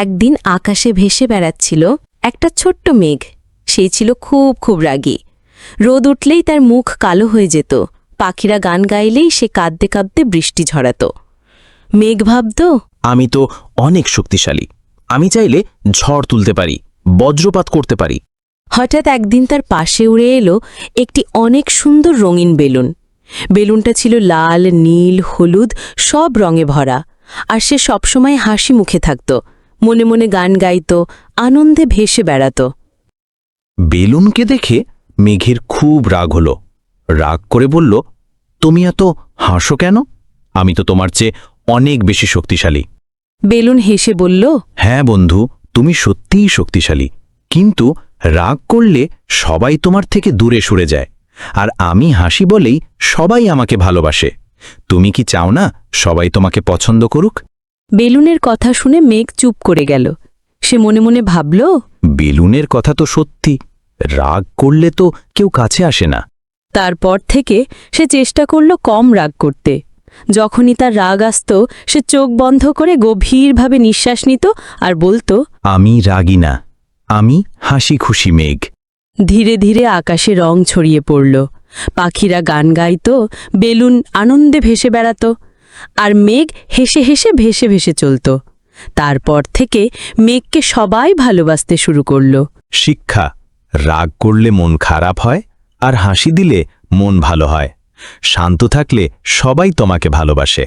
একদিন আকাশে ভেসে বেড়াচ্ছিল একটা ছোট্ট মেঘ। সেই ছিল খুব খুব রাগী। রোদ উঠলেই তার মুখ কালো হয়ে যেত। পাখিরা গান গাইলেই সে কাঁদতে কাঁদতে বৃষ্টি ঝরাত। মেঘ ভাবত আমি তো অনেক শক্তিশালী। আমি চাইলে ঝড় তুলতে পারি বজ্রপাত করতে পারি। হঠাৎ একদিন তার পাশে উড়ে এলো একটি অনেক সুন্দর রঙিন বেলুন। বেলুনটা ছিল লাল নীল হলুদ সব রঙে ভরা। আর সে সবসময় হাসি মুখে থাকত। মনে মনে গান গাইত আনন্দে ভেসে বেড়াত। বেলুনকে দেখে মেঘের খুব রাগ হল। রাগ করে বলল তুমি এত হাসো কেন? আমি তো তোমার চেয়ে অনেক বেশি শক্তিশালী। বেলুন হেসে বলল হ্যাঁ বন্ধু তুমি সত্যিই শক্তিশালী। কিন্তু রাগ করলে সবাই তোমার থেকে দূরে সরে যায়। আর আমি হাসি বলেই সবাই আমাকে ভালোবাসে। তুমি কি চাও না সবাই তোমাকে পছন্দ করুক? বেলুনের কথা শুনে মেঘ চুপ করে গেল। সে মনে মনে ভাবল বেলুনের কথা তো সত্যি রাগ করলে তো কেউ কাছে আসে না। তারপর থেকে সে চেষ্টা করল কম রাগ করতে। যখনই তার রাগ আসত সে চোখ বন্ধ করে গভীরভাবে নিঃশ্বাস নিত আর বলতো আমি রাগি না আমি হাসি খুশি মেঘ। ধীরে ধীরে আকাশে রং ছড়িয়ে পড়ল। পাখিরা গান গাইত বেলুন আনন্দে ভেসে বেড়াত। আর মেঘ হেসে হেসে ভেসে ভেসে চলত। তারপর থেকে মেঘকে সবাই ভালোবাসতে শুরু করল। শিক্ষা, রাগ করলে মন খারাপ হয় আর হাসি দিলে মন ভালো হয়। শান্ত থাকলে সবাই তোমাকে ভালোবাসে।